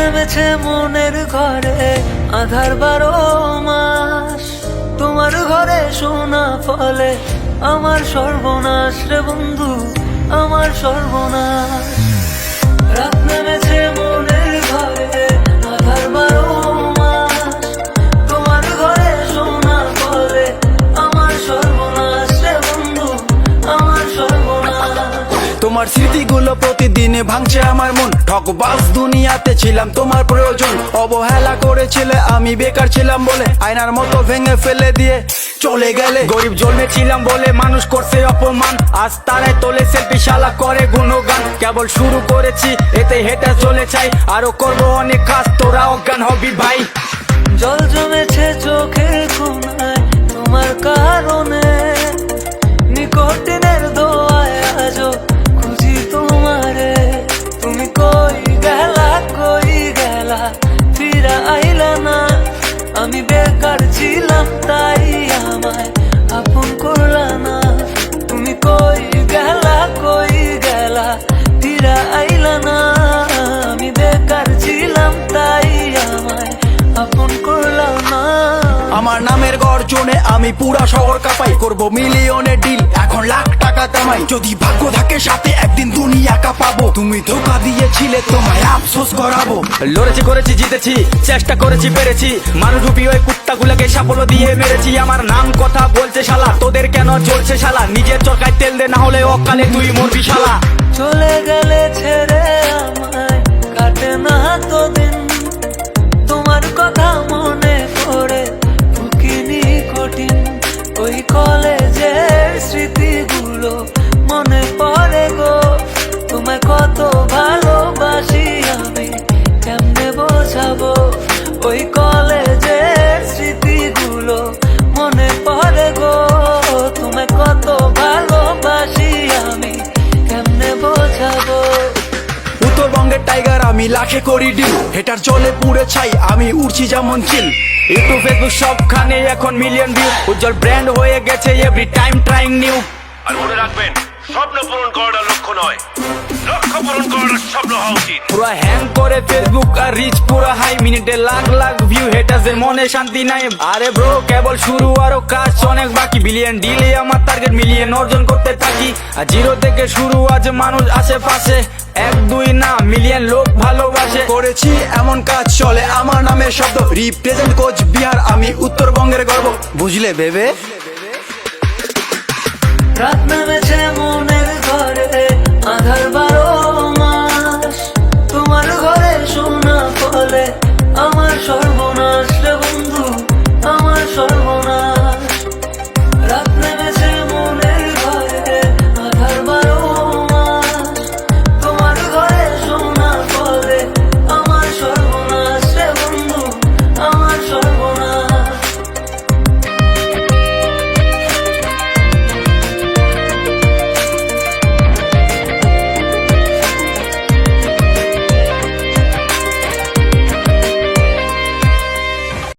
নেমেছে মনের ঘরে আধার বারো মাস। তোমার ঘরে সোনা ফলে আমার সর্বনাশ রে বন্ধু, আমার সর্বনাশ। রাত নেমেছে তোমার স্মৃতিগুলো প্রতিদিনে ভাঙছে আমার মন। ঠকবাস দুনিয়াতে ছিলাম, তোমার প্রয়োজন। অবহেলা করেছিলে, আমি বেকার ছিলাম বলে আয়নার মতো ভেঙে ফেলে দিয়ে চলে গেলে। গরিব জন্মেছিলাম বলে মানুষ করছে অপমান। আজ তারাই তোলে, সেলফি শালা করে গুণগান। কেবল শুরু করেছি, এতে হেঁটে চলে চাই। আরও করব অনেক কাজ, তোরা অজ্ঞান হবি ভাই। জল জমেছে চোখের কোনায় বেকার ছিলাম তাই আমায় আপন করলা আমি পুরা শহর কাপাই করব মিলিয়নের ডিল এখন লাখ টাকা কামাই, যদি ভাগ্য থাকে সাথে একদিন দুনিয়া কাঁপাবো। তুমি ধোকা দিয়েছিলে, তোমায় আফসোস করাবো। লড়েছি, করেছি, জিতেছি, চেষ্টা করেছি, পেরেছি। মানুষ রূপী ওই কুত্তাগুলোকে সাফল্য দিয়ে মেরেছি। আমার নাম কথা বলছে শালা, তোদের কেন চলছে শালা? নিজের চরকায় তেল দে, না হলে অকালে তুই মরবি শালা। চলে গেলে ছেড়ে আমায় কাটে না তো টাইগার আমি লাখে করি ডিল হেটার জলে পুড়ে ছাই আমি উড়ছি যেমন চিল ইউটিউব ফেসবুক সবখানে এখন মিলিয়ন ভিউ উজ্জ্বল ব্র্যান্ড হয়ে গেছে এভরি টাইম ট্রাইং নিউ আর মনে রাখবেন স্বপ্ন পূরণ করাটা লক্ষ্য নয়। লক্ষ্য পূরণ করাটা স্বপ্ন হওয়া উচিত। পুরো হ্যাং করে ফেসবুক আর রিচ পুরো হাই মিনিটে লাখ লাখ ভিউ হেটারদের মনে শান্তি নাই। আরে ব্রো কেবল শুরু আরও কাজ অনেক বাকি। বিলিয়ন ডিলে আমার টার্গেট মিলিয়ন অর্জন করতে থাকি। আর জিরো থেকে শুরু আজ মানুষ আশেপাশে। এক দুই না মিলিয়ন লোক ভালোবাসে। করেছি এমন কাজ চলে আমার নামে শব্দ। রিপ্রেজেন্ট কোচ বিহার আমি উত্তরবঙ্গের গর্ব। বুঝলে বেবে? রাত নামে মনে